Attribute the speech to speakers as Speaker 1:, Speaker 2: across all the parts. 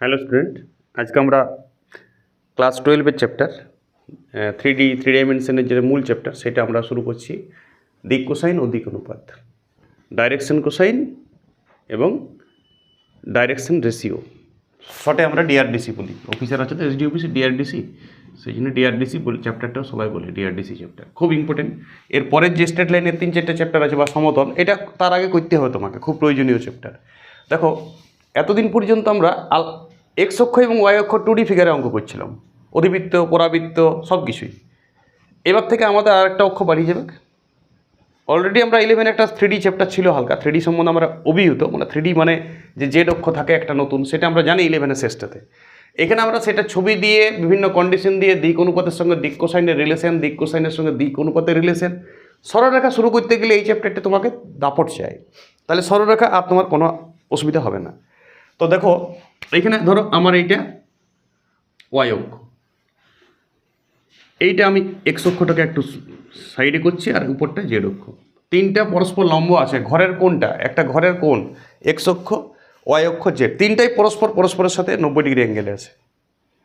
Speaker 1: Hello student, আজকে আমরা class টুয়েলভের চ্যাপ্টার থ্রি ডি থ্রি ডাইমেনশনের যে মূল চ্যাপ্টার সেটা আমরা শুরু করছি দিক কোসাইন ও দিক অনুপাত। ডাইরেকশন কোসাইন এবং ডাইরেকশন রেশিও শর্টে আমরা ডিআরডিসি বলি। অফিসার আছে তো এসডি অফিসে ডিআরডিসি সেই জন্য ডিআরডিসি বলি চ্যাপ্টারটাও সবাই বলে ডিআরডিসি চ্যাপ্টার খুব ইম্পর্টেন্ট এর পরের যে স্টেট লাইনের তিন চারটে চ্যাপ্টার আছে বা সমতল, এটা তার আগে করতে হবে তোমাকে। খুব প্রয়োজনীয় চ্যাপ্টার দেখো, এতদিন পর্যন্ত আমরা আল এক্স অক্ষ এবং ওয়াই অক্ষ টু ডি ফিগারে অঙ্ক করছিলাম। অধিবৃত্ত, পরাবৃত্ত সব কিছুই এবার থেকে আমাদের আর একটা অক্ষ বাড়িয়ে যাবে। অলরেডি আমরা ইলেভেন একটা থ্রি ডি চ্যাপ্টার ছিল হালকা। থ্রি ডি সম্বন্ধে আমরা অভিহিত মানে থ্রি ডি মানে যে জেড অক্ষ থাকে একটা নতুন, সেটা আমরা জানি ইলেভেনের শেষটাতে এখানে আমরা সেটা ছবি দিয়ে, বিভিন্ন কন্ডিশন দিয়ে, দিক অনুপাতের সঙ্গে, দিক কোসাইনের রিলেশন দিক কোসাইনের সঙ্গে, দিক অনুপাতের রিলেশন সরলরেখা শুরু করতে গেলে এই চ্যাপ্টারটা তোমাকে দাপট চাই। তাহলে সরলরেখা আর তোমার কোনো অসুবিধা হবে না। তো দেখো এইখানে ধরো আমার এইটা ওয়াই অক্ষ। এইটা আমি এক্স অক্ষটাকে একটু সাইডে করছি আর উপরটা জেড অক্ষ। তিনটা পরস্পর লম্ব আছে, ঘরের কোনটা একটা ঘরের কোন এক্স অক্ষ ওয়াই অক্ষ জেড তিনটাই পরস্পর পরস্পরের সাথে নব্বই ডিগ্রি অ্যাঙ্গেলে আছে।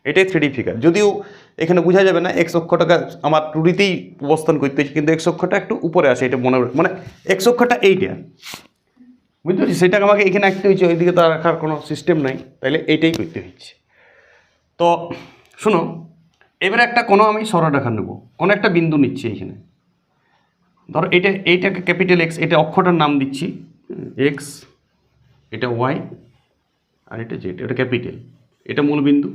Speaker 1: এটাই থ্রিডি ফিগার যদিও এখানে বোঝা যাবে না এক্স অক্ষটাকে আমার টুডিতেই অবস্থান করতে হচ্ছে কিন্তু এক্স অক্ষটা একটু উপরে আছে, এটা মনে মানে এক্স অক্ষটা এইটা। বুঝতে পারছি? সেটাকে আমাকে এখানে আঁকতে হয়েছে, ওইদিকে তো আর রাখার কোনো সিস্টেম নাই। তাহলে এইটাই করতে হচ্ছে তো শোনো, এবারে একটা কোনো আমি সরলরেখা নেব। কোনো একটা বিন্দু নিচ্ছি এইখানে ধরো এটা, এইটাকে ক্যাপিটাল এক্স এটা অক্ষরটার নাম দিচ্ছি। এক্স এটা ওয়াই আর এটা জেড এটা ক্যাপিটাল এটা মূল বিন্দু।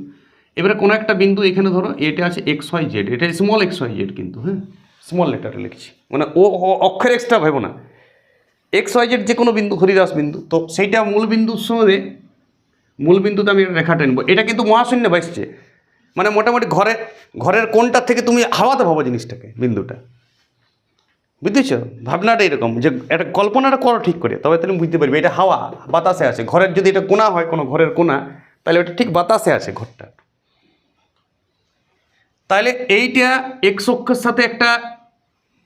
Speaker 1: এবারে কোনো একটা বিন্দু এখানে ধরো, এটা আছে এক্স ওয়াই জেড এটা স্মল এক্স ওয়াই জেড কিন্তু হ্যাঁ? স্মল লেটারে লিখছি। মানে ও, ও- অক্ষর এক্সট্রা ভাবো না। এক্স ওয়াই জেড যে কোনো বিন্দু, হরিদাস বিন্দু। তো সেইটা মূল বিন্দুর সঙ্গে মূল বিন্দুতে আমি একটা রেখা টানবো এটা কিন্তু মহাশূন্য বাসছে মানে মোটামুটি ঘরে, ঘরের কোনটার থেকে তুমি হাওয়াতে ভাবো জিনিসটাকে, বিন্দুটা। বুঝতেছ? ভাবনাটা এরকম যে একটা কল্পনাটা করো ঠিক করে, তবে তুমি বুঝতে পারবে এটা হাওয়া, বাতাসে আছে। ঘরের যদি এটা কোনা হয়, কোনো ঘরের কোনা তাহলে ওটা ঠিক বাতাসে আছে ঘরটা। তাহলে এইটা এক্স অক্ষের সাথে একটা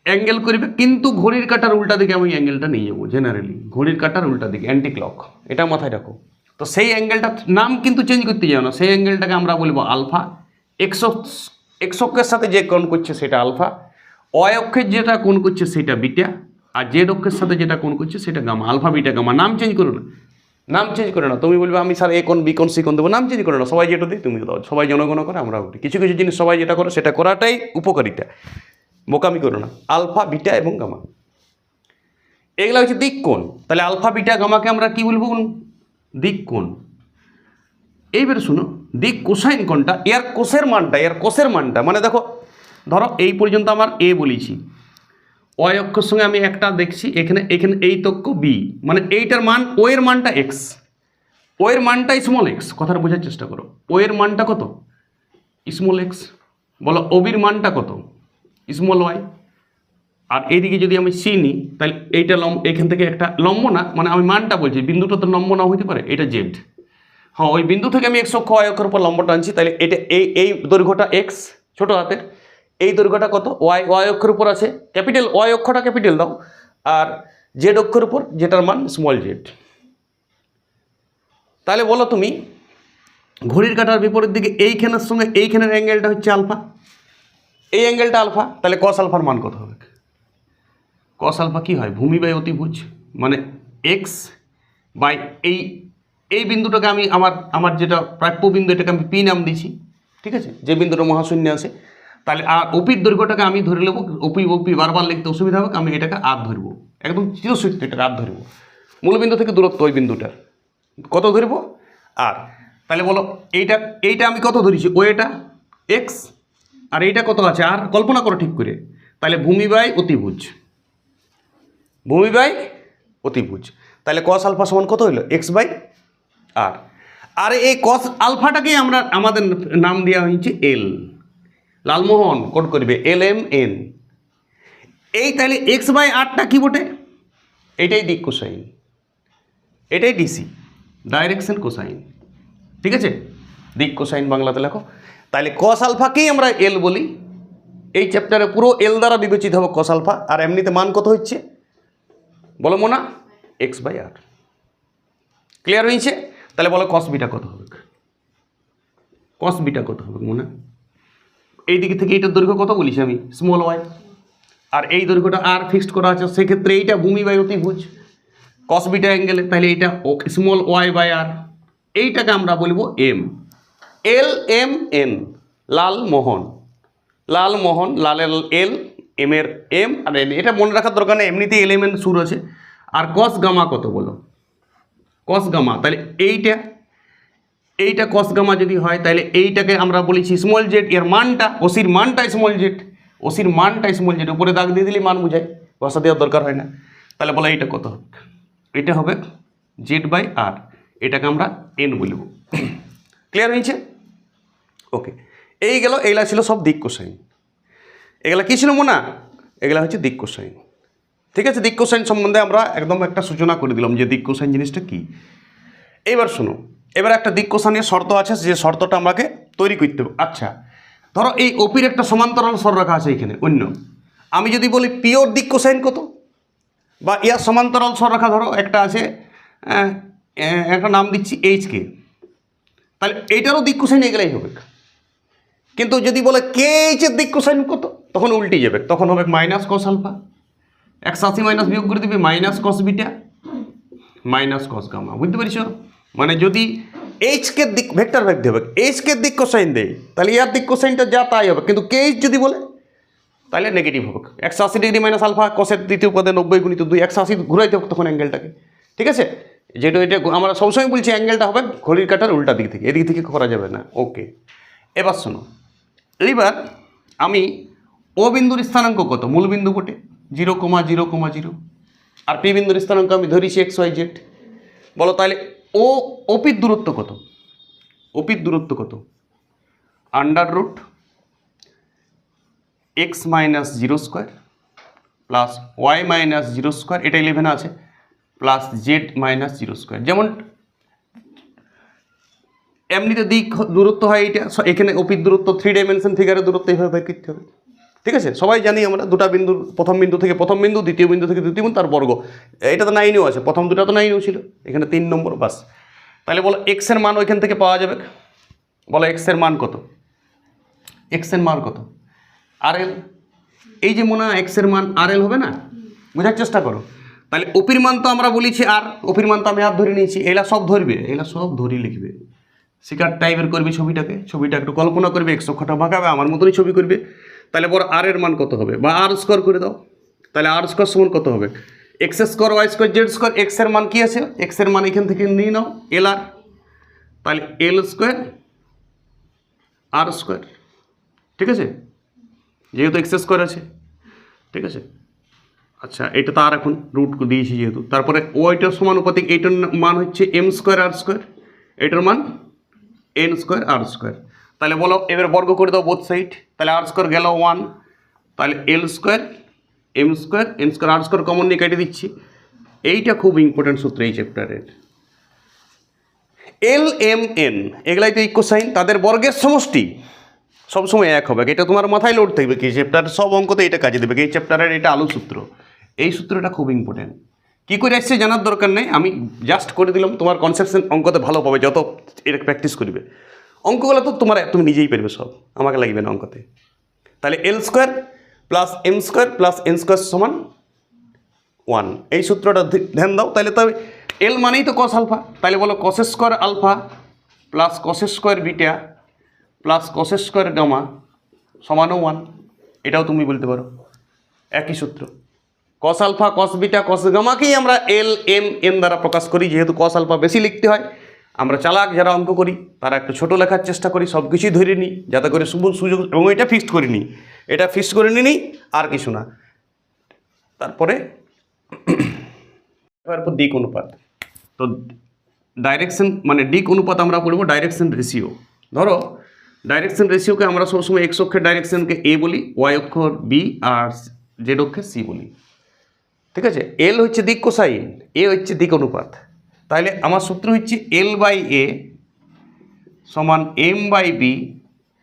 Speaker 1: অ্যাঙ্গেল করবে কিন্তু ঘড়ির কাটার উল্টা দিকে আমি অ্যাঙ্গেলটা নিয়ে যাব জেনারেলি ঘড়ির কাটার উল্টা দিকে অ্যান্টি ক্লক এটা মাথায় রাখো। তো সেই অ্যাঙ্গেলটা, নাম কিন্তু চেঞ্জ করতে যাও না। সেই অ্যাঙ্গেলটাকে আমরা বলব আলফা এক্স এক্স সাথে যে কোণ করছে সেটা আলফা অয় অক্ষের যেটা কোণ করছে সেটা বিটা আর জেড অক্ষের সাথে যেটা কোণ করছে সেটা গামা আলফা বিটা গামা নাম চেঞ্জ করো না। নাম চেঞ্জ করে না। তুমি বলবে, আমি স্যার এ কোন বি কোন সি কোন দেবো। নাম চেঞ্জ করে না। সবাই যেটা দিই তুমি দাও। সবাই জনগণ করে আমরাও কিছু কিছু জিনিস সবাই যেটা করে, সেটা করাটাই উপকারিতা। বোকামি করো না। আলফা, বিটা এবং গামা। এগুলো হচ্ছে দিক কোণ। তাহলে আলফা, বিটা, গামাকে আমরা কি বলব দিক কোণ। এইবারে শুনো, দিক কোসাইন কোনটা এর কোষের মানটা, এর কোষের মানটা। মানে দেখো, ধরো এই পর্যন্ত আমার এ বলেছি। ওয়াই অক্ষর সঙ্গে আমি একটা দেখছি, এখানে এখানে এই তক্ক বি মানে এইটার মান, ও এর মানটা এক্স ও এর মানটা স্মল এক্স কথাটা বোঝার চেষ্টা করো। ও এর মানটা কত? স্মল এক্স বলো ওবির মানটা কত? স্মল ওয়াই আর এইদিকে যদি আমি সি নিই, তাহলে এইটা লম্ব, এখান থেকে একটা লম্ব না মানে আমি মানটা বলছি, বিন্দুটা তো লম্ব না হইতে পারে, এটা জেড হ্যাঁ ওই বিন্দু থেকে আমি একশো অক্ষ ওয়াই অক্ষের উপর লম্বটা আনছি, তাহলে এটা, এই এই দৈর্ঘ্যটা এক্স ছোটো হাতের, এই দৈর্ঘ্যটা কত? ওয়াই ওয়াই অক্ষের উপর আছে, ক্যাপিটাল ওয়াই অক্ষটা ক্যাপিটাল দাও, আর জেড অক্ষের উপর যেটার মান স্মল জেড তাহলে বলো তুমি, ঘড়ির কাটার বিপরীত দিকে এইখানের সঙ্গে এইখানের অ্যাঙ্গেলটা হচ্ছে আলফা এই অ্যাঙ্গেলটা আলফা তাহলে কস আলফার মান কত হবে? কস আলফা কী হয়? ভূমি বাই অতিভুজ। মানে এক্স বাই এই এই বিন্দুটাকে আমি আমার আমার যেটা প্রাপ্য বিন্দু, এটাকে আমি পি নাম দিছি ঠিক আছে? যে বিন্দুটা মহাশূন্য আছে। তাহলে আর অপির দৈর্ঘ্যটাকে আমি ধরে নেব। অপি অপি বারবার লিখতে অসুবিধা হবে। আমি এটাকে আর ধরবো। একদম চিরসূত্র এটাকে আর ধরবো। মূলবিন্দু থেকে দূরত্ব ওই বিন্দুটার। কত ধরবো? আর তাহলে বলো, এইটা এইটা আমি কত ধরেছি? ও এটা? এক্স আর এইটা কত আছে? আর কল্পনা করো ঠিক করে। তাহলে ভূমি বাই অতিভুজ। ভূমি বাই অতিভুজ। তাহলে কস আলফা সমান কত হইল? এক্স বাই আর আর এই কস আলফাটাকেই আমরা আমাদের নাম দেওয়া হয়েছে এল লালমোহন কোড করবে এল এম এন এই তাহলে এক্স বাই আরটা কী বটে? এটাই দিক কোসাইন। এটাই ডিসি ডাইরেকশন কোসাইন। ঠিক আছে? দিক কোসাইন বাংলাতে লেখো। তাহলে কস আলফাকেই আমরা এল বলি? এই চ্যাপ্টারে পুরো এল দ্বারা বিবেচিত হবে কস আলফা আর এমনিতে মান কত হচ্ছে? বলো মোনা এক্স বাই আর ক্লিয়ার হয়েছে? তাহলে বলো কস বিটা কত হবে? কস বিটা কত হবে মোনা? এই দিক থেকে এইটার দৈর্ঘ্য কত বলিস আমি? স্মল ওয়াই আর এই দৈর্ঘ্যটা আর ফিক্সড করা আছে, সেক্ষেত্রে এইটা ভূমি বাই অতিভুজ কস বিটা অ্যাঙ্গেলে তাহলে এইটা স্মল ওয়াই বাই আর এইটাকে আমরা বলব M L M N Lal Mohan Lal Mohan লালের এল, এম এর এম, আর এন, এটা মনে রাখার দরকার নেই, এমনিতেই এল এম এন সুর আছে। আর কস গামা কত বলো? কস গামা, তাহলে এইটা এইটা কস গামা যদি হয়, তাহলে এইটাকে আমরা বলেছি স্মল জেড এর মানটা, ওসির মানটা স্মল জেড ওসির মানটা স্মল জেড উপরে দাগ দিয়ে দিলে মান বুঝায়, বসা দেওয়ার দরকার হয় না। তাহলে বলো এইটা কত হবে? এটা হবে জেড বাই আর এটাকে আমরা এন বলব ক্লিয়ার হয়েছে? ওকে এই গেল এইগুলা ছিল সব দিক কোসাইন। এগুলা কী ছিল মোনা? এগুলা হচ্ছে দিক কোসাইন। ঠিক আছে, দিক কোসাইন সম্বন্ধে আমরা একদম একটা সূচনা করে দিলাম যে দিক কোসাইন জিনিসটা কী। এবার শোনো, এবার একটা দিক কোসাইনের শর্ত আছে, যে শর্তটা আমাকে তৈরি করতে হবে। আচ্ছা ধরো এই ওপির একটা সমান্তরাল স্বর রাখা আছে এখানে, অন্য। আমি যদি বলি পিওর দিক কোসাইন কত? বা ইয়ার সমান্তরাল স্বর রাখা ধরো, একটা আছে একটা নাম দিচ্ছি এইচকে তাহলে এইটারও দিক কোসাইন এগুলাই হবে। কিন্তু যদি বলে কে এইচের দিক কোসাইন কত? তখন উল্টে যাবে। তখন হবে মাইনাস কস আলফা একশো আশি মাইনাস বিয়োগ করে দিবে minus cos beta minus cos gamma বুঝতে পারিস মানে যদি এইচ কে দিক ভেক্টর ভেক্ট হবে। এইচ কে দিক কোসাইন দেয়। তাহলে ইয়ার দিক কোসাইনটা যা, তাই হবে। কিন্তু কে এইচ যদি বলে, তাহলে নেগেটিভ হবে। একশো আশি ডিগ্রি মাইনাস আলফা কসের দ্বিতীয় পদে নব্বই গুণিত দুই। একশো আশি ঘুরাইতে হবে তখন অ্যাঙ্গেলটাকে ঠিক আছে? যেটা এটা আমরা সবসময় বলছি অ্যাঙ্গেলটা হবে, ঘড়ির কাটার উল্টা দিক থেকে। এদিক থেকে করা যাবে না। ওকে এবার শোনো। এইবার আমি ও বিন্দুর স্থানাঙ্ক কত? মূল বিন্দু কোটে? Zero comma zero comma, zero. আর পি বিন্দুর স্থানাঙ্ক আমি ধরেছি এক্স, ওয়াই, জেড। বলো তাহলে ও, ওপির দূরত্ব কত? ওপির দূরত্ব কত? Under root X minus zero square plus Y minus zero square, এটা ইলেভেন আছে, plus Z minus zero square. যেমন এমনিতে দিক দূরত্ব হয় স- এখানে অপির দূরত্ব থ্রি ডাইমেনশন ফিগারের দূরত্ব এইভাবে বের করতে হবে। ঠিক আছে? সবাই জানি আমরা দুটা বিন্দুর, প্রথম বিন্দু থেকে প্রথম বিন্দু, দ্বিতীয় বিন্দু থেকে দ্বিতীয় বিন্দু, তার বর্গ। এটা তো নাইনেও আছে। প্রথম দুটা তো নাইনেও ছিল। এখানে তিন নম্বর, বাস। তাহলে বলো এক্সের মান ওইখান থেকে পাওয়া যাবে? বলো এক্সের মান কত? এক্সের মান কত? আর এল এই যে মনে হয় এক্সের মান আর এল হবে না? বোঝার চেষ্টা করো। তাহলে ওপির মান তো আমরা বলেছি আর ওপির মান তো আমি আর ধরে নিয়েছি। এলা সব ধরবে এলা সব ধরি লিখবে। শিকার টাইপের করবে ছবিটাকে, ছবিটা একটু কল্পনা করবে একশো খটা ভাগাবে, আমার মতনই ছবি করবে, তাহলে বড় আর এর মান কত হবে? বা আর স্কোয়ার করে দাও, তাহলে আর স্কোয়ার সমান কত হবে? X square Y square Z square এক্সের মান কি আছে? এক্সের মান এখান থেকে নিয়ে নাও এল আর তাহলে এল স্কোয়ার আর স্কোয়ার ঠিক আছে? যেহেতু এক্স স্কোয়ার আছে, ঠিক আছে? আচ্ছা এটা তো আর এখন রুট দিয়েছি যেহেতু, তারপরে ওইটার সমানুপাতিক, এইটার মান হচ্ছে এম স্কোয়ার আর স্কোয়ার এটার মান এন স্কোয়ার আর স্কোয়ার তাহলে বলো, এবার বর্গ করে দাও বোথ সাইড তাহলে আর স্কোয়ার গেল ওয়ান তাহলে L square M square N square r square common নিয়ে কেটে দিচ্ছি। এইটা খুব ইম্পর্ট্যান্ট সূত্র এই চ্যাপ্টারের এল এম এন এগুলাই তো ইকোসাইন তাদের বর্গের সমষ্টি সবসময় এক হবে। এটা তোমার মাথায় লোড থাকবে, কি চ্যাপ্টার সব অঙ্কতে এটা কাজে দেবে এই চ্যাপ্টারের এটা আলু সূত্র। এই সূত্রটা খুব ইম্পর্টেন্ট কী করে আসছে জানার দরকার নেই। আমি জাস্ট করে দিলাম, তোমার কনসেপশন অঙ্কতে ভালো পাবে, যত এটা প্র্যাকটিস করবে। অঙ্কগুলো তো তোমার, তুমি নিজেই পারবে সব, আমাকে লাগবে না অঙ্কতে। তাহলে L square plus M square plus N square সমান ওয়ান এই সূত্রটা ধ্যান দাও, তাহলে তবে এল মানেই তো কস আলফা তাহলে বলো cos square alpha plus cos square beta plus cos square gamma সমানও one এটাও তুমি বলতে পারো। একই সূত্র। কস আলফা, কস বিটা, কস গামাকেই আমরা এল, এম এন দ্বারা প্রকাশ করি। যেহেতু কস আলফা বেশি লিখতে হয়, আমরা চালাক যারা অঙ্ক করি, তারা একটু ছোটো লেখার চেষ্টা করি, সব কিছুই ধরে নিই, যাতে করে শুভ সুযোগ এবং এটা ফিক্সড করে নিই। এটা ফিক্সড করে নিই আর কিছু না। তারপরে তারপর দিক অনুপাত। তো ডাইরেকশন মানে দিক অনুপাত আমরা পড়ব ডাইরেকশন রেশিও ধরো ডাইরেকশন রেশিওকে আমরা সবসময় এক্স অক্ষের ডাইরেকশনকে এ বলি ওয়াই অক্ষর বি আর জেড অক্ষের সি বলি। ঠিক আছে? এল হচ্ছে দিক কোসাইন এ হচ্ছে দিক অনুপাত। তাহলে আমার সূত্র হচ্ছে এল বাই এ সমান এম বাই বি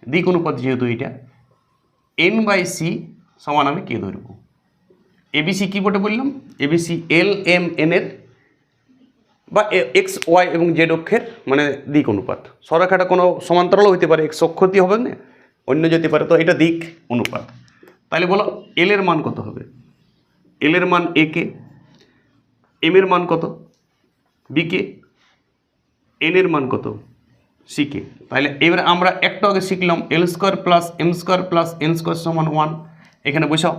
Speaker 1: দিক অনুপাত যেহেতু এটা এন বাই সি সমান আমি কে ধরবো। এবিসি কী বটে বললাম? এবিসি এল এম এন এর বা এক্স ওয়াই এবং জেড অক্ষের মানে দিক অনুপাত। সরাখাটা কোনো সমান্তরালও হইতে পারে এক্স অক্ষতি হবে না, অন্য যেতে পারে, তো এটা দিক অনুপাত। তাহলে বলো এল এর মান কত হবে? এল এর মান এ কে এম এর মান কত? বি কে এন এর মান কত? সি কে তাহলে এবার আমরা একটু আগে শিখলাম L square plus M square plus N square সমান ওয়ান এখানে বসাও।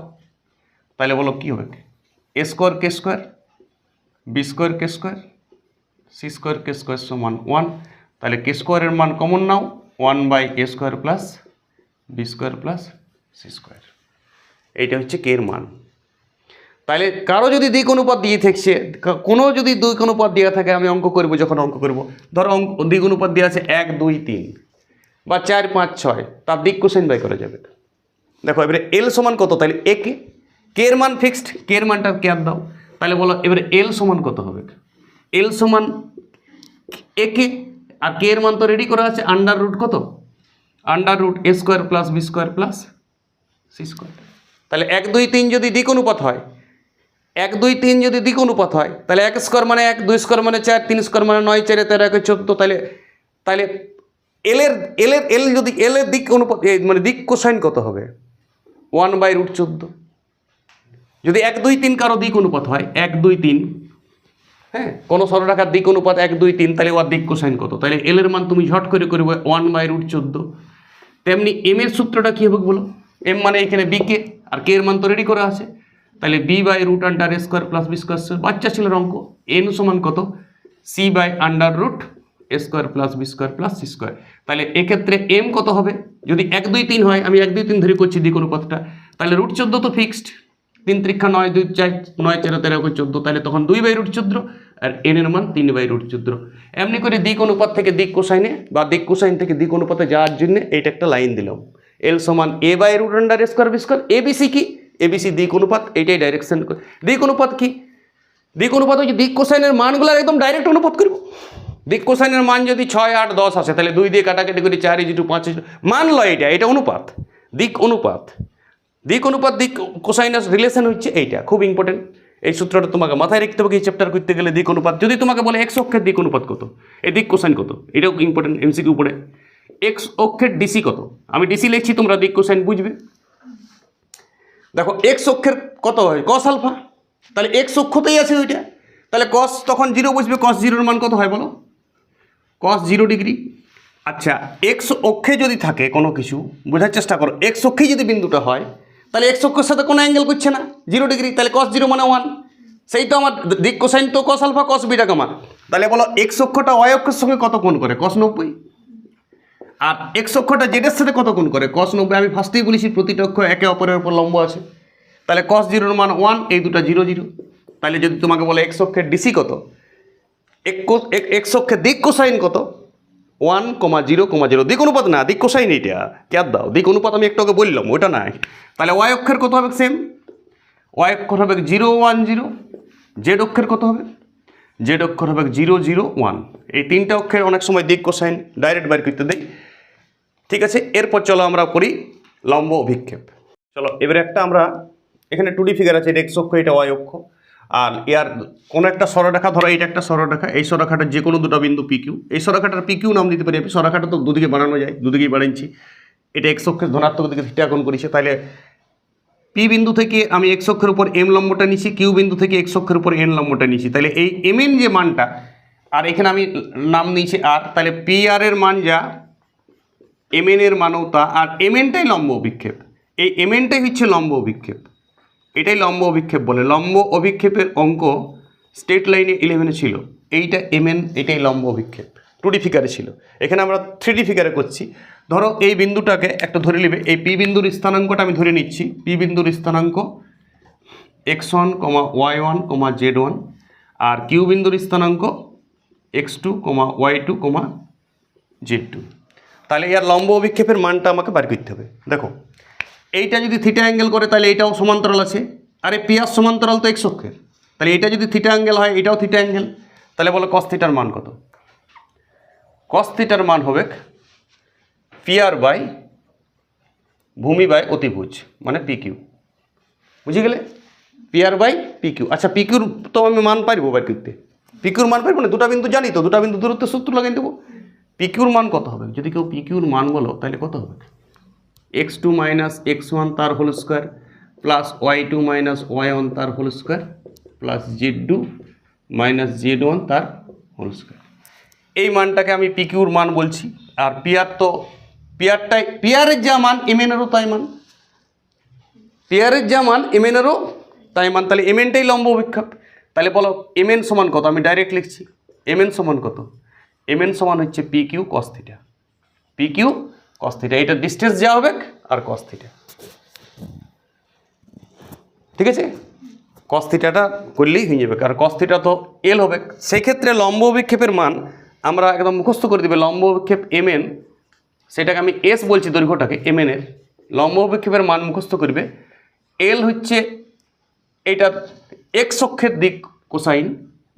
Speaker 1: তাহলে বলো কী হবে? A square K square B square K square C square K square সমান ওয়ান তাহলে কে স্কোয়ারের মান common now one by A square plus B square plus C square এইটা হচ্ছে কে এর মান। তাহলে কারও যদি দিক অনুপাত দিয়ে থাকছে কোনো যদি দিক অনুপাত দেওয়া থাকে, আমি অঙ্ক করব, যখন অঙ্ক করব। ধরো অঙ্ক দিক অনুপাত দেওয়া আছে এক, দুই, তিন বা চার, পাঁচ, ছয়, তার দিক কোশ্চেন বাই করা যাবে। দেখো, এবারে এল সমান কত? তাহলে এ কে? কের মান ফিক্সড কের মানটা কে আর দাও? তাহলে বলো, এবারে এল সমান কত হবে? এল সমান এ কে? আর কে এর মান তো রেডি করা আছে আন্ডার রুট কত? Under root A square plus B square plus C square তাহলে এক, দুই, তিন যদি দিক অনুপাত হয় এক, দুই, তিন যদি দিক অনুপাত হয়, তাহলে এক স্কোয়ার মানে এক, দুই স্কোয়ার মানে চার, তিন স্কোয়ার মানে নয়, চারে তেরো, একে চোদ্দ, তাহলে তাহলে এলের এলের এল যদি এলের দিক অনুপাত মানে দিক কোসাইন কত হবে? ওয়ান বাই রুট চোদ্দ। যদি এক, দুই, তিন কারও দিক অনুপাত হয়, এক, দুই, তিন হ্যাঁ কোনো সরলরেখার দিক অনুপাত এক, দুই, তিন, তাহলে ওর দিক কোসাইন কত? তাহলে এলের মান তুমি ঝট করে করবে ওয়ান বাই রুট চোদ্দ। তেমনি এম এর সূত্রটা কী হবে বলো? এম মানে এখানে বি কে আর কে এর মান তো রেডি করা আছে। তাহলে B by root under A square plus B square বাচ্চা ছিল অঙ্ক এন সমান কত? C by under root A square plus B square plus C square তাহলে এক্ষেত্রে এম কত হবে? যদি এক, দুই, তিন হয়, আমি এক, দুই, তিন ধরে করছি দিক অনুপাতটা তাহলে রুট চোদ্দ তো ফিক্সড তিন ত্রিক্ষা নয়, দুই চার, নয়, তেরো তেরো করে চোদ্দ, তাহলে তখন দুই বাই রুট চোদ্দ, আর এন এর মান তিন বাই রুট চোদ্দ। এমনি করে দিক অনুপাত থেকে দিক কোসাইনে, বা দিক কোসাইন থেকে দিক অনুপাতে যাওয়ার জন্য এইটা একটা লাইন দিলাম। এল সমান A by root under square B square ABC কি? এবিসি দিক অনুপাত এইটাই ডাইরেকশন দিক অনুপাত কি? দিক অনুপাত হচ্ছে দিক কোসাইনের মানগুলো একদম ডাইরেক্ট অনুপাত করব। দিক কোসাইনের মান যদি ছয়, আট, দশ আসে, তাহলে দুই দিয়ে কাটাকাটি করি চার ইজি টু পাঁচ মান লয় এটা এটা অনুপাত। দিক অনুপাত। দিক অনুপাত দিক কোসাইনাস রিলেশন হচ্ছে এইটা, খুব ইম্পর্টেন্ট এই সূত্রটা তোমাকে মাথায় রাখতে হবে, এই চ্যাপ্টার করতে গেলে দিক অনুপাত যদি তোমাকে বলে এক্স অক্ষের দিক অনুপাত কত? এই দিক কোসাইন কত? এটাও ইম্পর্টেন্ট এমসিকিউ উপরে এক্স অক্ষের ডিসি কত? আমি ডিসি লিখছি, তোমরা দিক কোসাইন বুঝবে। দেখো এক্স অক্ষের কত হয়? কস আলফা তাহলে এক্স অক্ষতেই আছে ওইটা। তাহলে কস তখন জিরো বুঝবে। কস জিরোর মান কত হয় বলো? কস জিরো ডিগ্রি আচ্ছা এক্স অক্ষে যদি থাকে কোনো কিছু, বোঝার চেষ্টা করো। এক্স অক্ষেই যদি বিন্দুটা হয়, তাহলে এক্স অক্ষের সাথে কোনো অ্যাঙ্গেল করছে না। জিরো ডিগ্রি তাহলে কস জিরো মানে ওয়ান সেই তো আমার দিক কোসাইন তো কস আলফা কস বিটা কামা তাহলে বলো এক্স অক্ষটা ওয়াই অক্ষের সঙ্গে কত কোণ করে? কস নব্বই? আর এক্স অক্ষটা জেডের সাথে কত কোণ করে? কস নব্বই, আমি ফার্স্টেই বলেছি, প্রতিটা অক্ষ একে অপরের উপর লম্ব আছে। তাহলে কস জিরোর মান ওয়ান এই দুটো জিরো জিরো তাহলে যদি তোমাকে বলে এক্স অক্ষের ডিসি কত? এক্স অক্ষের দিক কোসাইন কত? One comma zero comma zero দিক অনুপাত না, দিক কোসাইন এইটা। ক্যার দাও। দিক অনুপাত আমি একটু আগে বললাম, ওটা নাই। তাহলে ওয়াই অক্ষের কত হবে সেম ওয়াই অক্ষর হবে জিরো ওয়ান জিরো জেড অক্ষের কত হবে? জেড অক্ষর হবে জিরো জিরো ওয়ান এই তিনটা অক্ষের অনেক সময় দিক কোসাইন ডাইরেক্ট বাইর করতে দেয় ঠিক আছে? এরপর চলো আমরা করি লম্ব অভিক্ষেপ। চলো, এবারে একটা আমরা এখানে টুডি ফিগার আছে, এটা এক্স অক্ষ, এটা ওয়াই অক্ষ। আর এর কোনো একটা সরলরেখা, ধরো এটা একটা সরলরেখা, এই সরলরেখাটার যে কোনো দুটো বিন্দু পিকিউ এই সরলরেখাটার পিকিউ নাম দিতে পারি আমি, সরলরেখাটা তো দুদিকে বানানো যায়, দুদিকেই বানাচ্ছি এটা এক্স অক্ষের ধনাত্মক দিকে থিটা করেছে তাহলে পি বিন্দু থেকে আমি এক্স অক্ষের উপর এম লম্বটা নিছি কিউ বিন্দু থেকে এক্স অক্ষের উপর এন লম্বটা নিছি তাহলে এই এম এন যে মানটা, আর এখানে আমি নাম নিয়েছি আর তাহলে পি আর এর মান যা এমএন এর মানও তা, আর এমএনটাই লম্ব অভিক্ষেপ। এই এমএনটাই হচ্ছে লম্ব অভিক্ষেপ। এটাই লম্ব অভিক্ষেপ বলে। লম্ব অভিক্ষেপের অঙ্ক স্টেট লাইনে ইলেভেনে ছিল। এইটা এমএন এটাই লম্ব অভিক্ষেপ। টু ডি ফিগারে ছিল। এখানে আমরা থ্রি ডি ফিগারে করছি। ধরো এই বিন্দুটাকে একটা ধরে নেবে। এই পি বিন্দুর স্থানাঙ্কটা আমি ধরে নিচ্ছি। পি বিন্দুর স্থানাঙ্ক X one comma Y one comma Z one আর কিউ বিন্দুর স্থানাঙ্ক X two comma Y two comma Z two তাহলে এর লম্ব অভিক্ষেপের মানটা আমাকে বার করতে হবে। দেখো, এইটা যদি থিটা অ্যাঙ্গেল করে, তাহলে এটাও সমান্তরাল আছে। আরে পিয়ার সমান্তরাল তো এক্স অক্ষের। তাহলে এটা যদি থিটা অ্যাঙ্গেল হয়, এটাও থিটা অ্যাঙ্গেল তাহলে বলো কস থিটার মান কত? কস থিটার মান হবে পিয়ার বাই ভূমি বাই অতিভুজ মানে পি কিউ বুঝে গেলে? পিয়ার বাই পি কিউ আচ্ছা পি কিউর তো আমি মান পারব বার করতে। পিকিউর মান পাই না? দুটা বিন্দু জানি তো, দুটা বিন্দু দূরত্ব সূত্র লাগিয়ে দেবো। পিকিউর মান কত হবে? যদি কেউ পিকিউর মান বলো, তাহলে কত হবে? X two minus X one তার whole square plus Y two minus Y one তার whole square plus Z two minus Z one তার হোল স্কোয়ার এই মানটাকে আমি পিকিউর মান বলছি। আর পিয়ার তো পিয়ারটাই পিয়ারের যা মান এমএনেরও তাই মান। পিয়ারের যা মান এমএনেরও তাই মান। তাহলে এমএনটাই লম্ব বিক্ষেপ তাহলে বলো এমএন সমান কত? আমি ডাইরেক্ট লিখছি। এমএন সমান কত? এমএন সমান হচ্ছে P Q cos theta P Q cos এটা ডিস্টেন্স যা হবে আর কস ঠিক আছে? কস করলেই হয়ে যাবে। আর কস তো এল হবে। সেই ক্ষেত্রে লম্ব বিক্ষেপের মান আমরা একদম মুখস্থ করে দিবে। লম্ব বিক্ষেপ এমএন সেটাকে আমি এস বলছি দৈর্ঘ্যটাকে এমএন এর। লম্ব বিক্ষেপের মান মুখস্থ করবে। এল হচ্ছে এইটা এক্স অক্ষের দিক কোসাইন।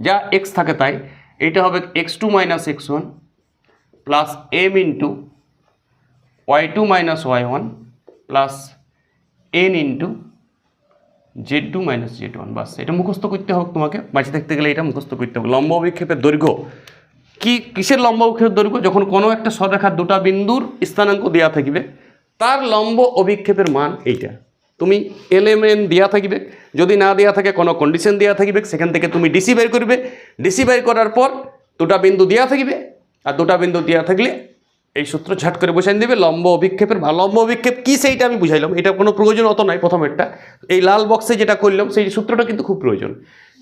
Speaker 1: যা এক্স থাকে তাই। এটা হবে X two minus X one plus M into Y two minus Y one plus N into Z two minus Z one বাস, এটা মুখস্থ করতে হবে তোমাকে। বাঁচে থাকতে গেলে এটা মুখস্থ করতে হবে। লম্ব অভিক্ষেপের দৈর্ঘ্য। কি, কিসের লম্ব অভিক্ষেপের দৈর্ঘ্য? যখন কোনো একটা সরেখার দুটা বিন্দুর স্থানাঙ্ক দেওয়া থাকবে, তার লম্ব অভিক্ষেপের মান এইটা। তুমি এলএমএন দেওয়া থাকবে। যদি না দেওয়া থাকে, কোনো কন্ডিশন দেওয়া থাকবে, সেখান থেকে তুমি ডিসি বের করবে। ডিসি বের করার পর দুটা বিন্দু দেওয়া থাকবে। আর দুটা বিন্দু দেওয়া থাকলে এই সূত্র ঝাট করে বসাই দেবে। লম্ব অভিক্ষেপের বা লম্ব অভিক্ষেপ কী সেইটা আমি বুঝাইলাম। এটা কোনো প্রয়োজন অত নয় প্রথমেরটা। এই লাল বক্সে যেটা করলাম, সেই সূত্রটা কিন্তু খুব প্রয়োজন।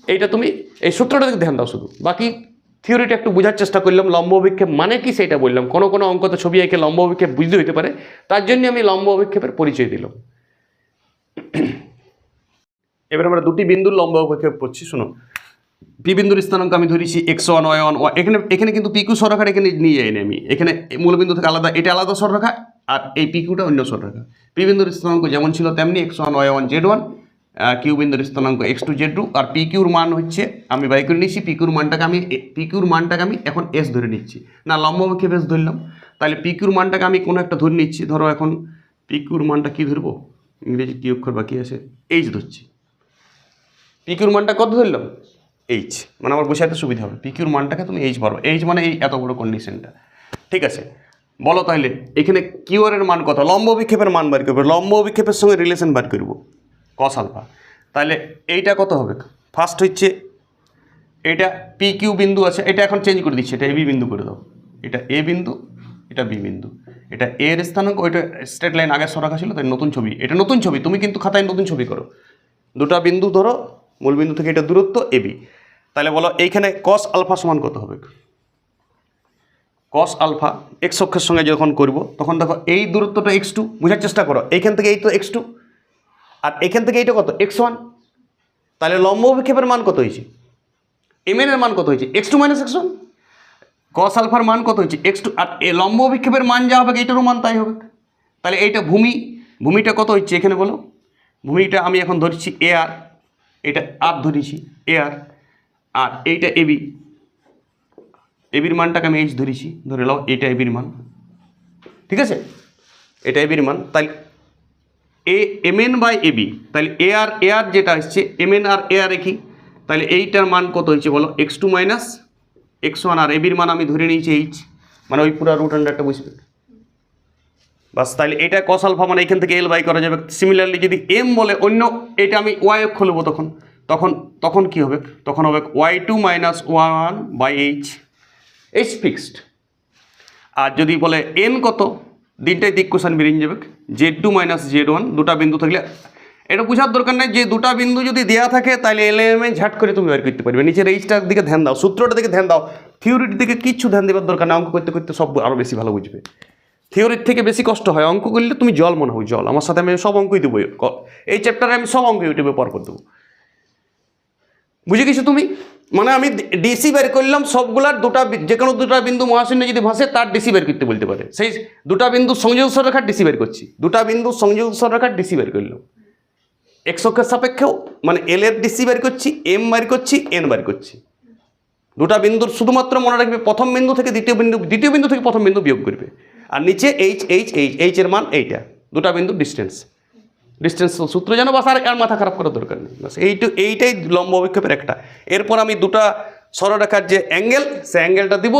Speaker 1: এইটা তুমি এই সূত্রটা ধ্যান দাও শুধু। বাকি থিওরিটা একটু বোঝার চেষ্টা করলাম। লম্ব অভিক্ষেপ মানে কি সেটা বললাম। কোনো কোনো অঙ্কতে ছবি এঁকে লম্ব অভিক্ষেপ বুঝতে হইতে পারে। তার জন্য আমি লম্ব অভিক্ষেপের পরিচয় দিলাম। এবার আমরা দুটি বিন্দুর লম্ব অভিক্ষেপ করছি শোনো পি বিন্দুর স্থানাঙ্ক আমি ধরেছি এক্স ওয়ান ওয়াই ওয়ান এখানে এখানে কিন্তু পিকু সরকার এখানে নিয়ে যাইনি আমি। এখানে মূলবিন্দু থেকে আলাদা এটা আলাদা সররেখা আর এই পিকিউটা অন্য সররেখা পি বিন্দুর স্থানাঙ্ক যেমন ছিল তেমনি X one Y one Z one Q বিন্দুর স্থানাঙ্ক এক্স টু জেড টু আর পিকিউর মান হচ্ছে, আমি বাই করে নিচ্ছি পিকিউর মানটাকে আমি পিকিউর মানটাকে আমি এখন এস ধরে নিচ্ছি। না, লম্ব অভিক্ষেপ এস ধরলাম। তাহলে পিকিউর মানটাকে আমি কোনো একটা ধরে নিচ্ছি। ধরো এখন পিকিউর মানটা কী ধরবো? ইংরেজি কী অক্ষর বাকি আছে? এইচ ধরছি। পিকিউর মানটা কত ধরলাম? এইচ মানে আমার বসে বোঝাতে সুবিধা হবে। পিকিউর মানটাকে তুমি এইচ পারো এইচ মানে এই এত বড় কন্ডিশনটা ঠিক আছে? বলো তাহলে, এখানে কিউআর এর মান কত? লম্ব বিক্ষেপের মান বার করবে। লম্ব বিক্ষেপের সঙ্গে রিলেশন বার করব। কস আলফা তাহলে এইটা কত হবে? ফার্স্ট হচ্ছে, এটা পি কিউ বিন্দু আছে। এটা এখন চেঞ্জ করে দিচ্ছি। এটা এ বি বিন্দু করে দাও। এটা এ বিন্দু, এটা বি বিন্দু। এটা এ এর স্থানাঙ্ক, ওইটা স্ট্রেট লাইন আগে সরাখা ছিল, তাই নতুন ছবি। এটা নতুন ছবি, তুমি কিন্তু খাতায় নতুন ছবি করো। দুটা বিন্দু ধরো, মূল বিন্দু থেকে এটা দূরত্ব এবি তাহলে বলো, এইখানে কস আলফা সমান কত হবে? কস আলফা এক্স অক্ষের সঙ্গে যখন করব, তখন দেখো এই দূরত্বটা এক্স টু বোঝার চেষ্টা করো। এইখান থেকে এই তো এক্স টু আর এখান থেকে এইটা কত? এক্স ওয়ান তাহলে লম্ব বিক্ষেপের মান কত হয়েছে? এম এর মান কত হয়েছে? X two minus X one cos আলফার মান কত হয়েছে এক্স টু আর এ লম্ব বিক্ষেপের মান যা হবে, এইটারও মান তাই হবে। তাহলে এইটা ভূমি, ভূমিটা কত হচ্ছে এখানে বলো? ভূমিটা আমি এখন ধরছি এ আর এটা আর ধরেছি এ আর আর এইটা এবি এবির মানটাকে আমি এইচ ধরেছি, ধরে নাও, এটা এবির মান। ঠিক আছে? এটা এবির মান। তাহলে A M N by AB তাহলে এ আর এ আর যেটা আসছে এম এন আর এ আর একই তাহলে এইটার মান কত হয়েছে বলো? X two minus X one আর এবির মান আমি ধরে নিয়েছি এইচ মানে ওই পুরো রুট আন্ডারটা বুঝবে বাস তাহলে এটা কস মানে এখান থেকে এল বাই করা যাবে। সিমিলারলি যদি এম বলে অন্য এটা আমি ওয়াই নেব তখন তখন তখন কি হবে? তখন হবে Y two minus one by H H fixed আর যদি বলে এন কত? তিনটাই দিক কোশান বেরিয়ে যাবে। Z two minus Z one দুটা বিন্দু থাকলে এটা বোঝার দরকার নেই, যে দুটা বিন্দু যদি দেওয়া থাকে, তাহলে এল এম এ ঝাট করে তুমি বের করতে পারবে। নিচের এইচটার দিকে ধ্যান দাও সূত্রটার দিকে ধ্যান দাও। থিওরির দিকে কিচ্ছু ধ্যান দেওয়ার দরকার না অঙ্ক করতে করতে সব আরও বেশি ভালো বুঝবে। থিওরির থেকে বেশি কষ্ট হয়, অঙ্ক করলে তুমি জল মনে হয়, জল। আমার সাথে আমি সব অঙ্কই দেবো। এই চ্যাপ্টারে আমি সব অঙ্ক ইউটিউবে পর করে দেবো। বুঝে গেছো তুমি? মানে আমি ডিসি বের করলাম, সবগুলার দুটা যে কোনো দুটা বিন্দু মহাশূন্য যদি ভাসে, তার ডিসি বের করতে বলতে পারে। সেই দুটা বিন্দু সংযোগ সররেখার ডিসি বের করছি। দুটা বিন্দু সংযোগ সররেখার ডিসি বের করলাম। এক্স অক্ষের সাপেক্ষেও মানে এল এর ডিসি বের করছি এম বের করছি এন বের করছি। দুটা বিন্দুর শুধুমাত্র মনে রাখবে, প্রথম বিন্দু থেকে দ্বিতীয় বিন্দু দ্বিতীয় বিন্দু থেকে প্রথম বিন্দু বিয়োগ করবে। আর নিচে এইচ এইচ এইচ এইচ এর মান এইটা। দুটা বিন্দু ডিস্টেন্স ডিস্টেন্স সূত্র যেন বাস আর আর মাথা খারাপ করার দরকার নেই। বাস এইটু এইটাই লম্ব অভিক্ষেপের একটা। এরপর আমি দুটা সরলরেখার যে অ্যাঙ্গেল সে অ্যাঙ্গেলটা দিব,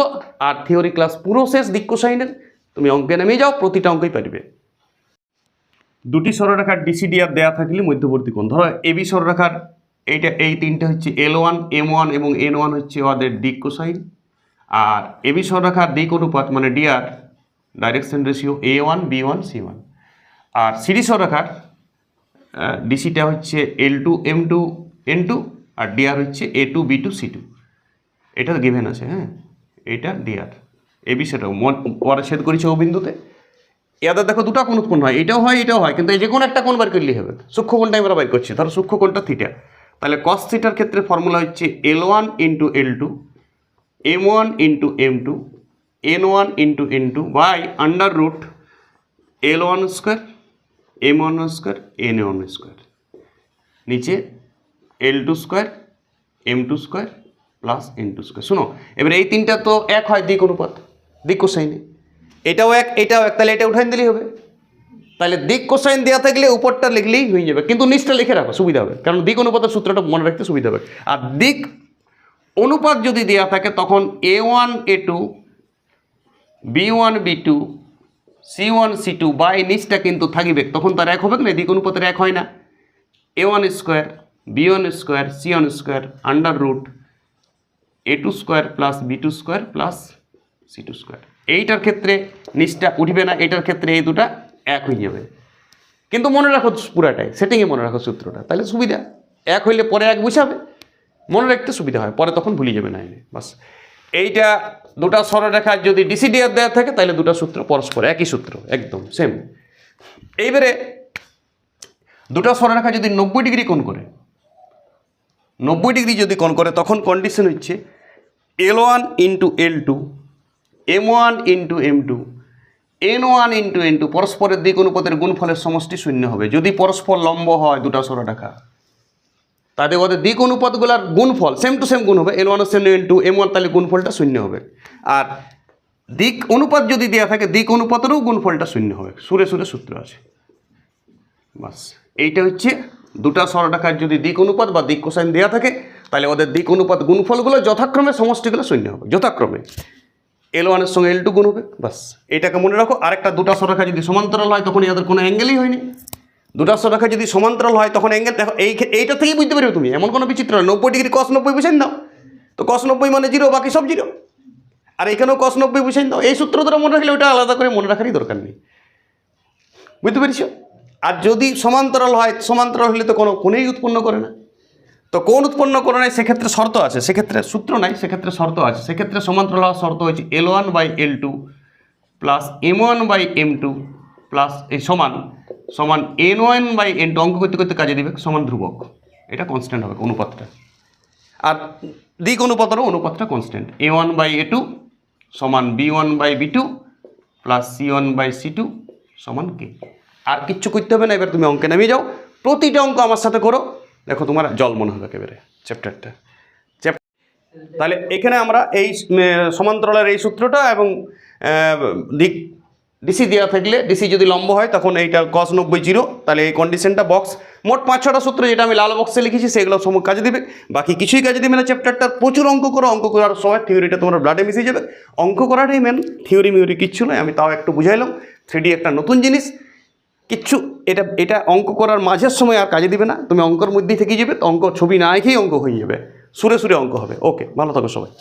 Speaker 1: আর থিওরি ক্লাস পুরো শেষ দিক কোসাইনের তুমি অঙ্কে নেমে যাও, প্রতিটা অঙ্কই পারবে দুটি সরলরেখার ডিসিডিআর দেওয়া থাকলে মধ্যবর্তী কোণ। ধরো এবি সরলরেখার এইটা, এই তিনটে হচ্ছে এল ওয়ান এম ওয়ান এবং এন ওয়ান হচ্ছে ওদের দিক কোসাইন। আর এবি সরলরেখার দিক অনুপাত মানে DR direction ratio A one B one C one আর সিরিজ সরলরেখার ডিসিটা হচ্ছে L two M two N two আর ডিআর হচ্ছে A two B two C two এটা গিভেন আছে হ্যাঁ? এটা ডিআর এ বিষয়টাও মন পরে ছেদ করেছে ও বিন্দুতে। এদের দেখো দুটো কোন উৎপন্ন হয়, এটাও হয় এটাও হয়, কিন্তু এই যে কোনো একটা কোন বার করলেই হবে। সূক্ষ্ম কোনটা আমরা বাইর করছি, ধরো সূক্ষ্ম কোনটা থিটা তাহলে কস থিটার ক্ষেত্রে ফর্মুলা হচ্ছে L one into L two M one into M two N one into N two by under root L one square M one square N one square নিচে L two square M two square plus N two square শোনো, এবার এই তিনটা তো এক হয় দিক অনুপাত, দিক কোসাইনে। এটাও এক এটাও এক, তাহলে এটা উঠাই দিলেই হবে। তাহলে দিক কোসাইন দেওয়া থাকলে উপরটা লিখলেই হয়ে যাবে, কিন্তু নিচটা লিখে রাখো, সুবিধা হবে, কারণ দিক অনুপাতের সূত্রটা মনে রাখতে সুবিধা হবে। আর দিক অনুপাত যদি দেওয়া থাকে, তখন A one A two B one B two C one C two বা এই নিচটা কিন্তু থাকিবে, তখন তার এক হবে না দিক অনুপাতের এক হয় না। A one square B one square C one square under root A two square plus B two square plus C two square এইটার ক্ষেত্রে নিচটা উঠবে না এটার ক্ষেত্রে এই দুটা এক হয়ে যাবে। কিন্তু মনে রাখো পুরাটাই সেটিংয়ে মনে রাখো সূত্রটা, তাহলে সুবিধা। এক হইলে পরে এক বুঝাবে মনে রাখতে সুবিধা হয়, পরে তখন ভুলে যাবে না এনে বাস। এইটা দুটা সরলরেখা যদি ডিসিডিআর দেওয়া থাকে, তাহলে দুটো সূত্র পরস্পর একই সূত্র, একদম সেম এইবারে দুটো সরলরেখা যদি নব্বই ডিগ্রি কোণ করে, নব্বই ডিগ্রি যদি কোণ করে, তখন কন্ডিশন হচ্ছে L one into L two M one into M two N one into N two পরস্পরের দিক অনুপাতের গুণফলের সমষ্টি শূন্য হবে। যদি পরস্পর লম্ব হয়, দুটা সরলরেখা তাদের ওদের দিক অনুপাতগুলার গুণফল সেম টু সেম গুণ হবে। N one same N two M one তাহলে গুণফলটা শূন্য হবে। আর দিক অনুপাত যদি দেওয়া থাকে, দিক অনুপাতেরও গুণফলটা শূন্য হবে। সুরে সুরে সূত্র আছে। বাস, এইটা হচ্ছে দুটা সরলরেখার যদি দিক অনুপাত বা দিক কোসাইন দেওয়া থাকে, তাহলে ওদের দিক অনুপাত গুণফলগুলো যথাক্রমে সমষ্টিগুলো শূন্য হবে। যথাক্রমে। এল ওয়ানের সঙ্গে এল টু গুণ হবে বাস এটাকে মনে রাখো, আরেকটা দুটা সরলরেখা যদি সমান্তরাল হয়, তখন এদের কোনো অ্যাঙ্গেলই হয়নি। দুটা সরলরেখা যদি সমান্তরাল হয়, তখন অ্যাঙ্গেল দেখো, এই এইটা থেকেই বুঝতে পারবে তুমি, এমন কোনো বিচিত্র নয় নব্বই ডিগ্রি কস নব্বই বুঝেন দাও। তো কস নব্বই মানে জিরো বাকি সব জিরো আর এখানেও কস নব্বই বুঝেন দাও। এই সূত্র দ্বারা মনে রাখলে ওটা আলাদা করে মনে রাখারই দরকার নেই। বুঝতে পেরেছ? আর যদি সমান্তরাল হয়, সমান্তরাল হলে তো কোনো কোণেই উৎপন্ন করে না। তো কোন উৎপন্ন করে নাই সেক্ষেত্রে শর্ত আছে? সেক্ষেত্রে সূত্র নাই, সেক্ষেত্রে শর্ত আছে। সেক্ষেত্রে সমান্তরাল হওয়ার শর্ত হচ্ছে L one by L two plus M one by M two plus এই সমান সমান N one by N two অঙ্ক করতে করতে কাজে দিবে সমান ধ্রুবক। এটা কনস্ট্যান্ট হবে অনুপাতটা। আর দিক অনুপাতেরও অনুপাতটা constant A one by A two সমান B one by B two plus C one by C two সমান কে আর কিচ্ছু করতে হবে না, এবার তুমি অঙ্কে নামিয়ে যাও। প্রতিটা অঙ্ক আমার সাথে করো। দেখো তোমার জল মনে হবে একেবারে চ্যাপ্টারটা চ্যাপ- তাহলে এখানে আমরা এই সমান্তরালের এই সূত্রটা এবং দিক ডিসি দেওয়া থাকলে ডিসি যদি লম্ব হয়, তখন এইটা কস নব্বই জিরো, তাহলে এই কন্ডিশনটা বক্স মোট পাঁচ ছটা সূত্র যেটা আমি লাল বক্সে লিখেছি, সেগুলো সম কাজে দেবে। বাকি কিছুই কাজে দিবে না চ্যাপ্টারটা প্রচুর অঙ্ক করো, অঙ্ক করার সময় থিওরিটা তোমার ব্লাডে মিশে যাবে। অঙ্ক করাটাই মেন থিওরি মিওরি কিচ্ছু নয়, আমি তাও একটু বুঝাইলাম। থ্রি একটা নতুন জিনিস। কিচ্ছু, এটা এটা অঙ্ক করার মাঝের সময় আর কাজে দিবে না। তুমি অঙ্কর মধ্যেই থেকে যাবে, অঙ্ক, ছবি না এঁকেই অঙ্ক হয়ে যাবে। সুরে সুরে অঙ্ক হবে। ওকে, ভালো থাকো সবাই।